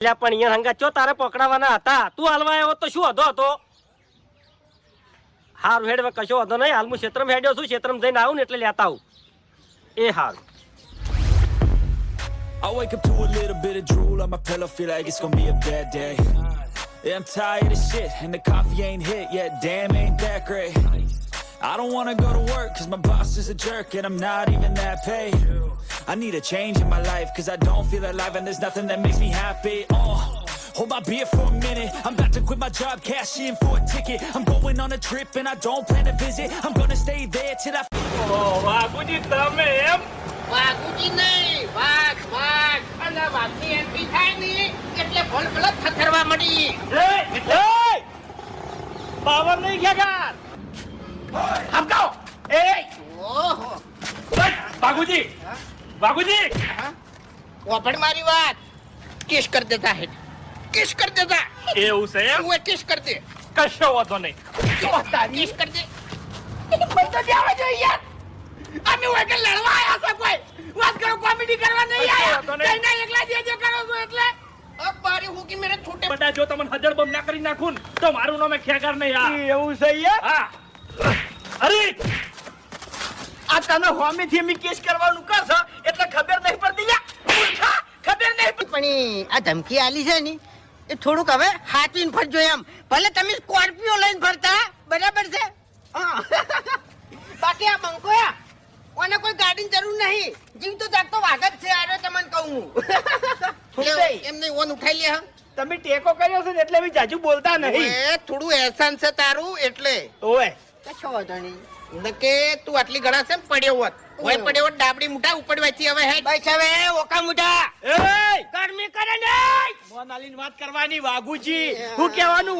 એટલે પણ અહીંયા હંગા ચો તારે પકડાવાના હતા તું હાલવા આવ્યો તો શું હતો હતો હારું હેડ કશો હતો નહીં હાલ હું ક્ષેત્રમ હેડ્યો છું ક્ષેત્રમ જઈને આવું ને એટલે લેતા આવું એ હારું I wake up to a little bit of drool on my pillow, feel like it's gonna be a bad day. Yeah, I'm tired of shit, and the coffee ain't hit yet. Damn, ain't that great. I don't wanna go to work, cause my boss is a jerk, and I'm not even that paid. I need a change in my life, cause I don't feel alive, and there's nothing that makes me happy. Oh. Hold my beer for a minute. I'm about to quit my job, cash in for a ticket. I'm going on a trip and I don't plan to visit. I'm gonna stay there till I વાઘુજી તમે એમ વાઘુજી નહીં વાઘ વાઘ અને વાઘની entry થાય ને એટલે ભલ ભલ થથરવા મળી પાવર નહીં ગયા સમજાવો એ ઓહો. વાઘુજી વાઘુજી ઓપડ મારી વાત. કિસ કર દેતા હે. કિસ કર દેતા. એવું છે હું કિસ કર દે. કશો વાંધો નહીં. કિસ કર દે. બધો જ આવે જોઈએ યાર. અમે હોય કે લડવા આવ્યા છે કોઈ? વાત કરો કોમેડી કરવા નહીં નહીં. કઈના એકલા જે જે કરો છો એટલે? અબ બારી હું કે મેરે છૂટે બધા જો તમને હજર બમ ના કરી નાખું તો મારું નામ ખેગાર નહીં આ. એવું છે યાર? હા. અરે! આ તને હોમેથી મી કેસ કરવાનું કરશો એટલે ખબર નહીં પડતી યા ખબર નહીં. પણ આ ધમકી આલી છે ને એ થોડુંક હવે હાચવીને ફરજો એમ. ભલે તમે સ્કોર્પિયો લઈને ફરતા બરાબર છે? બાકી આ બંકોયા કોને કોઈ ગાડીની જરૂર નહીં. જીવ તો જાગતો વાઘ જ છે આરે તમને કહું હું. નહીં. એમ નહીં ઓન ઉઠાઈ લે તમે ટેકો કર્યો છે એટલે બી જાજુ બોલતા નહીં. થોડું એહસાન છે તારું એટલે. ઓય. કશો વાંધો નહીં. નકે તું આટલી છે પડ્યો હોત. હોય પડ્યો હોત ડાબડી મુઠા ઉપડવાથી હવે હેડ. બસ હવે ઓકા મુઠા. એય ગરમી કરે નહીં મોનાલીન વાત કરવાની વાઘુજી. હું કહેવાનું